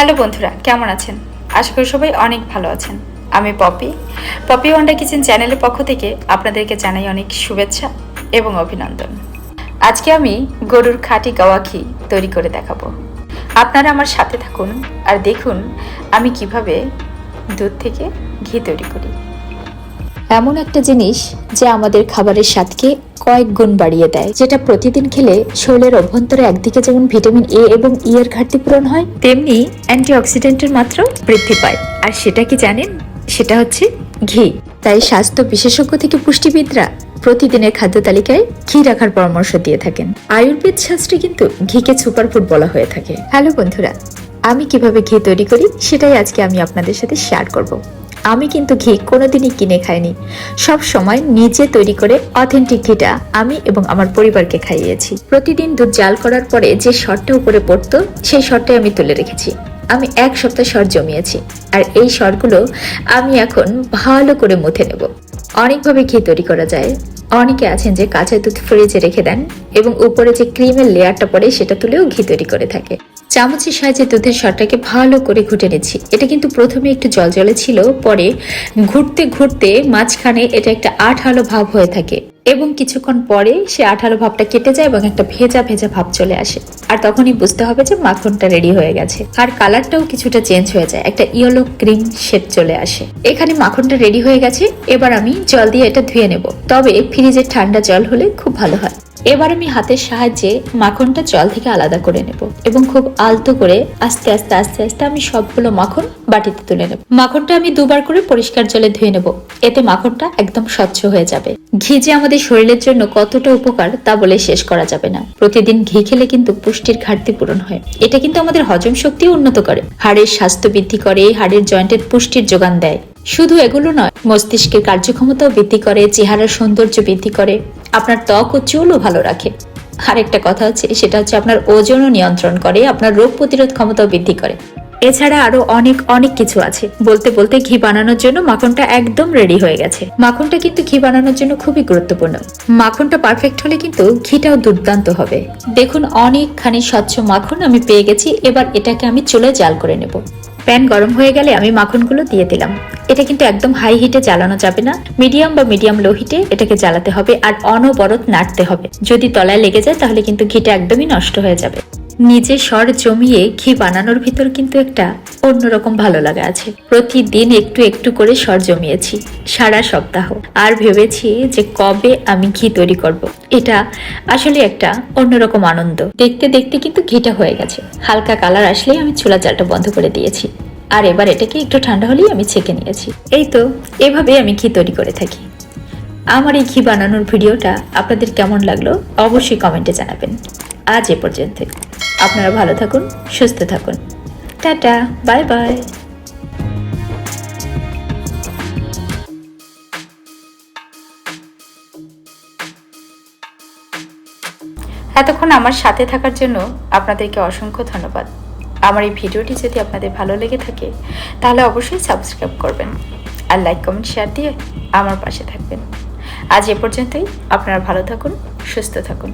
Hello বন্ধুরা, কেমন আছেন? আশা করি সবাই অনেক ভালো আছেন। আমি পপি। পপি ওয়ান্ডা কিচেন চ্যানেলের পক্ষ থেকে আপনাদেরকে জানাই অনেক শুভেচ্ছা এবং অভিনন্দন। আজকে আমি গরুর খাঁটি গাওয়া ঘি তৈরি করে দেখাবো। আপনারা আমার সাথে থাকুন আর দেখুন আমি কীভাবে দুধ থেকে ঘি তৈরি করি। এমন একটা জিনিস যা আমাদের খাবারের স্বাদকে কয়েক গুণ বাড়িয়ে দেয়, যেটা প্রতিদিন খেলে শরীরের অভ্যন্তরে একদিকে যেমন ভিটামিন এ এবং ই এর ঘাটতি পূরণ হয়, তেমনি অ্যান্টিঅক্সিডেন্টের মাত্রাও বৃদ্ধি পায়। আর সেটা কি জানেন? সেটা হচ্ছে ঘি। তাই স্বাস্থ্য বিশেষজ্ঞ থেকে পুষ্টিবিদরা প্রতিদিনের খাদ্য তালিকায় ঘি রাখার পরামর্শ দিয়ে থাকেন। আয়ুর্বেদ শাস্ত্রে কিন্তু ঘিকে সুপারফুড বলা হয়ে থাকে। হ্যালো বন্ধুরা, আমি কীভাবে ঘি তৈরি করি সেটাই আজকে আমি আপনাদের সাথে শেয়ার করব। আমি কিন্তু ঘি কোনোদিনই কিনে খাইনি। সব সময় নিজে তৈরি করে অথেন্টিক ঘিটা আমি এবং আমার পরিবারকে খাইয়েছি। প্রতিদিন দুধ জাল করার পরে যে শর্টটা উপরে পড়তো, সেই শর্টটাই আমি তুলে রেখেছি। আমি এক সপ্তাহ সর জমিয়েছি আর এই সরগুলো আমি এখন ভালো করে মুথে নেব। অনেকভাবে ঘি তৈরি করা যায়। অনেকে আছেন যে কাঁচা দুধ ফ্রিজে রেখে দেন এবং উপরে যে ক্রিমের লেয়ারটা পড়ে সেটা তুলেও ঘি তৈরি করে থাকে। চামচের সাহায্যে দুধের সরটাকে ভালো করে ঘুটে নিচ্ছি। এটা কিন্তু প্রথমে একটু জল জলে ছিল, পরে ঘুরতে ঘুরতে মাঝখানে এটা একটা আঠালো ভাব হয়ে থাকে এবং কিছুক্ষণ পরে সে আঠালো ভাবটা কেটে যায় এবং একটা ভেজা ভেজা ভাব চলে আসে। আর তখনই বুঝতে হবে যে মাখনটা রেডি হয়ে গেছে। আর কালারটাও কিছুটা চেঞ্জ হয়ে যায়। একটা ইয়েলো গ্রিন শেড চলে আসে। এখানে মাখনটা রেডি হয়ে গেছে। এবার আমি জল দিয়ে এটা ধুয়ে নেব। তবে ফ্রিজের ঠান্ডা জল হলে খুব ভালো হয়। এবার আমি হাতের সাহায্যে মাখনটা জল থেকে আলাদা করে নেব এবং খুব আলতো করে আস্তে আস্তে আস্তে আস্তে আমি সবগুলো মাখন বাটিতে তুলে নেব। মাখনটা আমি দুবার করে পরিষ্কার জলে ধুয়ে নেব। এতে মাখনটা একদম স্বচ্ছ হয়ে যাবে। ঘি যে আমাদের শরীরের জন্য কতটা উপকার তা বলে শেষ করা যাবে না। প্রতিদিন ঘি খেলে কিন্তু পুষ্টির ঘাটতি পূরণ হয়। এটা কিন্তু আমাদের হজম শক্তিও উন্নত করে। হাড়ের স্বাস্থ্য বৃদ্ধি করে, হাড়ের জয়েন্টের পুষ্টির যোগান দেয়। শুধু এগুলো নয়, মস্তিষ্কের কার্যক্ষমতাও বৃদ্ধি করে, চেহারার সৌন্দর্য বৃদ্ধি করে, আপনার ত্বক ও চুলও ভালো রাখে। আরেকটা কথা হচ্ছে সেটা হচ্ছে আপনার ওজনও নিয়ন্ত্রণ করে, আপনার রোগ প্রতিরোধ ক্ষমতাও বৃদ্ধি করে। এছাড়া আরও অনেক অনেক কিছু আছে। বলতে বলতে ঘি বানানোর জন্য মাখনটা একদম রেডি হয়ে গেছে। মাখনটা কিন্তু ঘি বানানোর জন্য খুবই গুরুত্বপূর্ণ। মাখনটা পারফেক্ট হলে কিন্তু ঘিটাও দুর্দান্ত হবে। দেখুন, অনেকখানি স্বচ্ছ মাখন আমি পেয়ে গেছি, এবার এটাকে আমি চুলে জাল করে নেব। প্যান গরম হয়ে গেলে আমি মাখনগুলো দিয়ে দিলাম। এটা কিন্তু একদম হাই হিটে জ্বালানো যাবে না। মিডিয়াম বা মিডিয়াম লো হিটে এটাকে জ্বালাতে হবে আর অনবরত নাড়তে হবে। যদি তলায় লেগে যায় তাহলে কিন্তু ঘিটা একদমই নষ্ট হয়ে যাবে। নিজে স্বর জমিয়ে ঘি বানানোর ভিতর কিন্তু একটা অন্যরকম ভালো লাগা আছে। প্রতিদিন একটু একটু করে স্বর জমিয়েছি, সারা সপ্তাহ। আর ভেবেছি যে কবে আমি ঘি তৈরি করব। এটা আসলে একটা অন্যরকম আনন্দ। দেখতে দেখতে কিন্তু ঘিটা হয়ে গেছে। হালকা কালার আসলেই আমি চুলা চালটা বন্ধ করে দিয়েছি। আর এবার এটাকে একটু ঠান্ডা হলেই আমি ছেঁকে নিয়েছি। এই তো, এভাবে আমি ঘি তৈরি করে থাকি। আমার এই ঘি বানানোর ভিডিওটা আপনাদের কেমন লাগল অবশ্যই কমেন্টে জানাবেন। আজ এ পর্যন্তই। আপনারা ভালো থাকুন, সুস্থ থাকুন। Tata, bye bye. এতক্ষণ আমার সাথে থাকার জন্য আপনাদেরকে অসংখ্য ধন্যবাদ। আমার এই ভিডিওটি যদি আপনাদের ভালো লেগে থাকে, তাহলে অবশ্যই সাবস্ক্রাইব করবেন আর লাইক, কমেন্ট, শেয়ার দিয়ে আমার পাশে থাকবেন। আজ এ পর্যন্তই। আপনারা ভালো থাকুন, সুস্থ থাকুন।